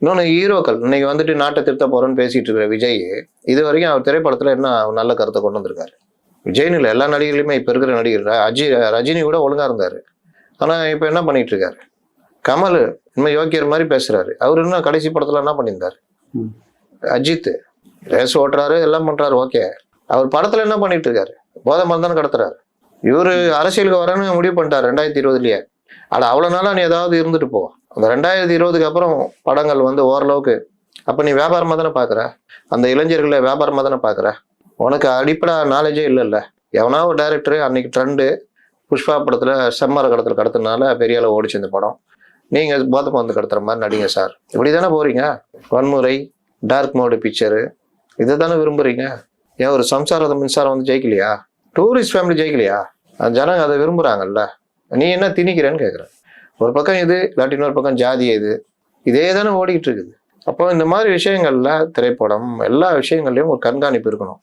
இன்னொன்று ஹீரோக்கள் இன்னைக்கு வந்துட்டு நாட்டை திருத்த போறோம்னு பேசிட்டு இருக்கிற விஜய் இது வரைக்கும் அவர் திரைப்படத்துல என்ன நல்ல கருத்தை கொண்டு வந்திருக்காரு. விஜய்னு இல்லை எல்லா நடிகர்களுமே இப்போ இருக்கிற நடிகர் அஜி ரஜினி கூட ஒழுங்கா இருந்தாரு. ஆனா இப்போ என்ன பண்ணிட்டு இருக்காரு? கமல் இனிமே யோக்கியர் மாதிரி பேசுறாரு. அவர் இன்னும் கடைசி படத்துல என்ன பண்ணியிருந்தாரு. அஜித் ரேஸ் ஓட்டுறாரு எல்லாம் பண்றாரு ஓகே. அவர் படத்துல என்ன பண்ணிட்டு இருக்காரு? போதை மருந்தானே கடத்துறாரு. இவரு அரசியலுக்கு வரேன்னு முடிவு பண்ணிட்டாரு ரெண்டாயிரத்தி இருபதுலயே. அட அவ்வளோ நாளாக நீ ஏதாவது இருந்துட்டு போ. அந்த ரெண்டாயிரத்தி இருபதுக்கு அப்புறம் படங்கள் வந்து ஓரளவுக்கு அப்போ நீ வியாபாரமாக தானே பார்க்குற அந்த இளைஞர்களை வியாபாரமாக தானே பார்க்குற உனக்கு அடிப்படை நாலேஜே இல்லைல்ல. எவனா ஒரு டைரக்டர் அன்னைக்கு ட்ரெண்டு புஷ்பா படத்தில் செம்மர கடத்தில் கடத்தினால பெரிய அளவு ஓடிச்சு இந்த படம். நீங்கள் போதை மருந்து கடத்துற மாதிரி நடிங்க சார். இப்படி தானே போகிறீங்க வன்முறை டார்க் மோடு பிக்சரு இதை தானே விரும்புகிறீங்க ஏன் ஒரு சம்சாரத்தை மின்சாரம் வந்து ஜெயிக்கலையா? Tourist family ஜெயிக்கலையா? ஜனங்க அதை விரும்புகிறாங்கல்ல நீ என்ன திணிக்கிறேன்னு கேட்குறேன் ஒரு பக்கம் இது இல்லாட்டி இன்னொரு பக்கம் ஜாதி இது இதே தானே ஓடிக்கிட்டு இருக்குது. அப்போ இந்த மாதிரி விஷயங்கள்ல திரைப்படம் எல்லா விஷயங்கள்லையும் ஒரு கண்காணிப்பு இருக்கணும்.